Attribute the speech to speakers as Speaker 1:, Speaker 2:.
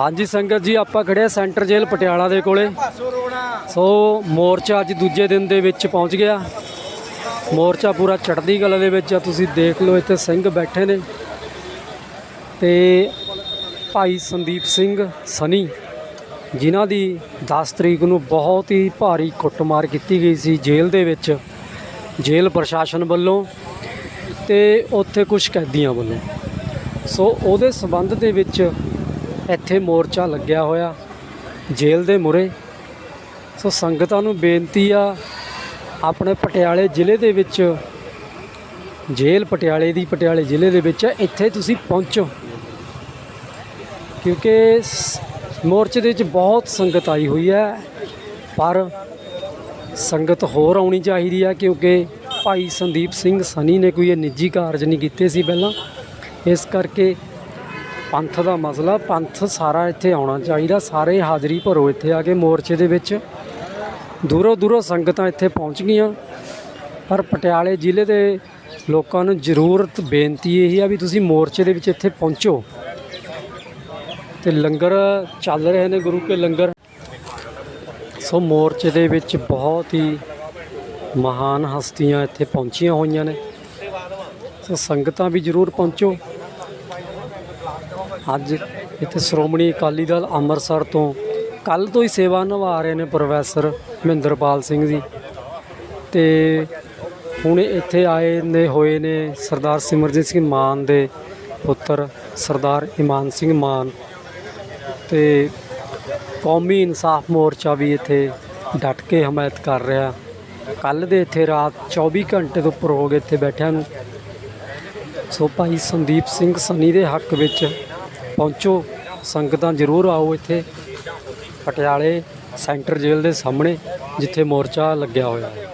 Speaker 1: ਹਾਂਜੀ ਸੰਗਤ ਜੀ, ਆਪਾਂ ਖੜੇ ਆ ਸੈਂਟਰ ਜੇਲ੍ਹ ਪਟਿਆਲਾ ਦੇ ਕੋਲੇ। ਸੋ ਮੋਰਚਾ ਅੱਜ ਦੂਜੇ ਦਿਨ ਦੇ ਵਿੱਚ ਪਹੁੰਚ ਗਿਆ। ਮੋਰਚਾ ਪੂਰਾ ਚੜ੍ਹਦੀ ਕਲਾ ਦੇ ਵਿੱਚ ਆ, ਤੁਸੀਂ ਦੇਖ ਲਓ ਇੱਥੇ ਸਿੰਘ ਬੈਠੇ ਨੇ। ਤੇ ਭਾਈ ਸੰਦੀਪ ਸਿੰਘ ਸਨੀ, ਜਿਨ੍ਹਾਂ ਦੀ 10 ਤਰੀਕ ਨੂੰ ਬਹੁਤ ਹੀ ਭਾਰੀ ਕੁੱਟਮਾਰ ਕੀਤੀ ਗਈ ਸੀ ਜੇਲ੍ਹ ਦੇ ਵਿੱਚ, ਜੇਲ੍ਹ ਪ੍ਰਸ਼ਾਸਨ ਵੱਲੋਂ ਤੇ ਉੱਥੇ ਕੁਝ ਕੈਦੀਆਂ ਵੱਲੋਂ। ਸੋ ਉਹਦੇ ਸਬੰਧ ਦੇ ਵਿੱਚ ਇੱਥੇ ਮੋਰਚਾ ਲੱਗਿਆ ਹੋਇਆ, ਜੇਲ੍ਹ ਦੇ ਮੁਰੇ। ਸੋ ਸੰਗਤਾਂ ਨੂੰ ਬੇਨਤੀ ਆ, ਆਪਣੇ ਪਟਿਆਲੇ ਜ਼ਿਲ੍ਹੇ ਦੇ ਵਿੱਚ, ਜੇਲ੍ਹ ਪਟਿਆਲੇ ਦੀ ਪਟਿਆਲੇ ਜ਼ਿਲ੍ਹੇ ਦੇ ਵਿੱਚ ਇੱਥੇ ਤੁਸੀਂ ਪਹੁੰਚੋ। ਕਿਉਂਕਿ ਸ- ਮੋਰਚੇ ਦੇ ਵਿੱਚ ਬਹੁਤ ਸੰਗਤ ਆਈ ਹੋਈ ਹੈ, ਪਰ ਸੰਗਤ ਹੋਰ ਆਉਣੀ ਚਾਹੀਦੀ ਹੈ ਕਿਉਂਕਿ ਭਾਈ ਸੰਦੀਪ ਸਿੰਘ ਸਨੀ ਨੇ ਕੋਈ ਇਹ ਨਿੱਜੀ ਕਾਰਜ ਨਹੀਂ ਕੀਤੇ ਸੀ ਪਹਿਲਾਂ। ਇਸ ਕਰਕੇ ਪੰਥ ਦਾ ਮਸਲਾ, ਪੰਥ ਸਾਰਾ ਇੱਥੇ ਆਉਣਾ ਚਾਹੀਦਾ, ਸਾਰੇ ਹਾਜ਼ਰੀ ਭਰੋ ਇੱਥੇ ਆ ਕੇ ਮੋਰਚੇ ਦੇ ਵਿੱਚ। ਦੂਰੋਂ ਦੂਰੋਂ ਸੰਗਤਾਂ ਇੱਥੇ ਪਹੁੰਚ ਗਈਆਂ, ਪਰ ਪਟਿਆਲੇ ਜ਼ਿਲ੍ਹੇ ਦੇ ਲੋਕਾਂ ਨੂੰ ਜ਼ਰੂਰਤ ਬੇਨਤੀ ਇਹ ਆ ਵੀ ਤੁਸੀਂ ਮੋਰਚੇ ਦੇ ਵਿੱਚ ਇੱਥੇ ਪਹੁੰਚੋ। ਤੇ ਲੰਗਰ ਚੱਲ ਰਹੇ ਨੇ ਗੁਰੂ ਕੇ ਲੰਗਰ। ਸੋ ਮੋਰਚੇ ਦੇ ਵਿੱਚ ਬਹੁਤ ਹੀ ਮਹਾਨ ਹਸਤੀਆਂ ਇੱਥੇ ਪਹੁੰਚੀਆਂ ਹੋਈਆਂ ਨੇ। ਸੋ ਸੰਗਤਾਂ ਵੀ ਜ਼ਰੂਰ ਪਹੁੰਚੋ। ਅੱਜ ਇੱਥੇ ਸ਼੍ਰੋਮਣੀ ਅਕਾਲੀ ਦਲ ਅੰਮ੍ਰਿਤਸਰ ਤੋਂ ਕੱਲ ਤੋਂ ਹੀ ਸੇਵਾ ਨਿਭਾ ਰਹੇ ਨੇ ਪ੍ਰੋਫੈਸਰ ਮਹਿੰਦਰਪਾਲ ਸਿੰਘ ਜੀ। ਤੇ ਹੁਣ ਇੱਥੇ ਆਏ ਨੇ, ਹੋਏ ਨੇ ਸਰਦਾਰ ਸਿਮਰਜੀਤ ਸਿੰਘ ਮਾਨ ਦੇ ਪੁੱਤਰ ਸਰਦਾਰ ਇਮਾਨ ਸਿੰਘ ਮਾਨ ਤੇ ਕੌਮੀ ਇਨਸਾਫ ਮੋਰਚਾ ਵੀ ਇੱਥੇ ਡਟ ਕੇ ਹਮਾਇਤ ਕਰ ਰਿਹਾ। ਕੱਲ ਦੇ ਇੱਥੇ ਰਾਤ 24 ਘੰਟੇ ਤੋਂ ਉੱਪਰ ਹੋ ਗਏ ਇੱਥੇ ਬੈਠਿਆਂ ਨੂੰ। ਸੋ ਭਾਈ ਸੰਦੀਪ ਸਿੰਘ ਸਨੀ ਦੇ ਹੱਕ ਵਿੱਚ ਪਹੁੰਚੋ। ਸੰਗਤਾਂ ਜ਼ਰੂਰ ਆਓ ਇੱਥੇ। ਪਟਿਆਲੇ ਸੈਂਟਰ ਜੇਲ੍ਹ ਦੇ ਸਾਹਮਣੇ, ਜਿੱਥੇ ਮੋਰਚਾ ਲੱਗਿਆ ਹੋਇਆ ਹੈ।